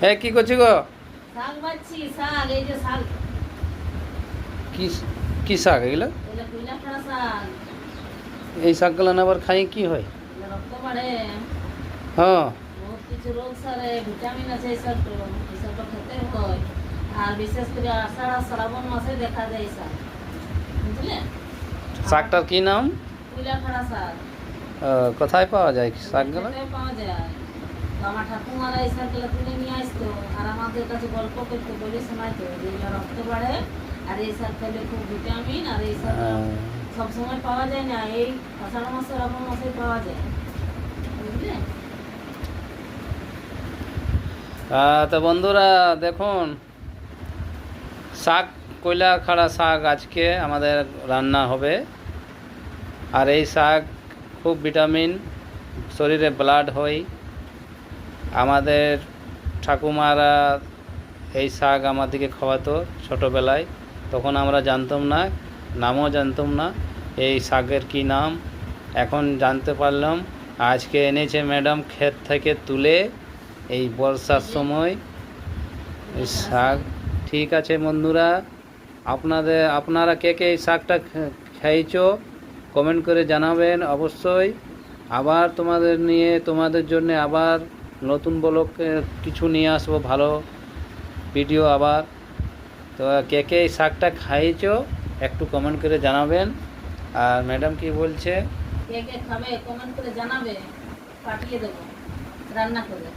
হ্যাঁ কি করছি গো? শাক বাচ্ছি শাক এই যে শাক। কি কি শাক এগুলো? এই শাকগুলো আবার খাই কি হয়? হ্যাঁ। কিছু রোগ সারে ভিটামিন আছে এই শাকটা খেতে হয়। আর বিশেষ করে আষাঢ় শ্রাবণ মাসে দেখা যায় শাক। বুঝলে? শাকটার কি নাম? কোথায় পাওয়া যায় শাকগুলো? পাওয়া যায়? আমার ঠাকুমারা এই শাকগুলো তুলে আর আমাদের কাছে গল্প করতে বলে শোনাইতো যে রক্ত বাড়ে আর এই শাক খেলে খুব ভিটামিন আর এই শাক আহ, সব সময় পাওয়া যায় না এই আষাঢ় মাসে পাওয়া যায়। বুঝলে? তো বন্ধুরা দেখুন শাক কয়লা খাড়া শাক আজকে আমাদের রান্না হবে। আর এই শাক খুব ভিটামিন শরীরে ব্লাড হয় আমাদের ঠাকুমারা এই শাক আমাদেরকে খাওয়াতো ছোটোবেলায়। তখন আমরা জানতাম না, নামও জানতাম না এই শাকের কি নাম। এখন জানতে পারলাম, আজকে এনেছে ম্যাডাম ক্ষেত থেকে তুলে এই বর্ষার সময়। এই শাক, ঠিক আছে বন্ধুরা, আপনাদের, আপনারা কে কে এই শাকটা খেয়েছ কমেন্ট করে জানাবেন অবশ্যই। আবার তোমাদের নিয়ে, তোমাদের জন্য আবার নতুন ব্লগ কিছু নিয়ে আসব, ভালো ভিডিও আবার। তো কে কে এই শাকটা খাইয়েছ একটু কমেন্ট করে জানাবেন। আর ম্যাডাম কি বলছে? কে কে খাবে কমেন্ট করে জানাবে, পাঠিয়ে দেবো, রান্না করে।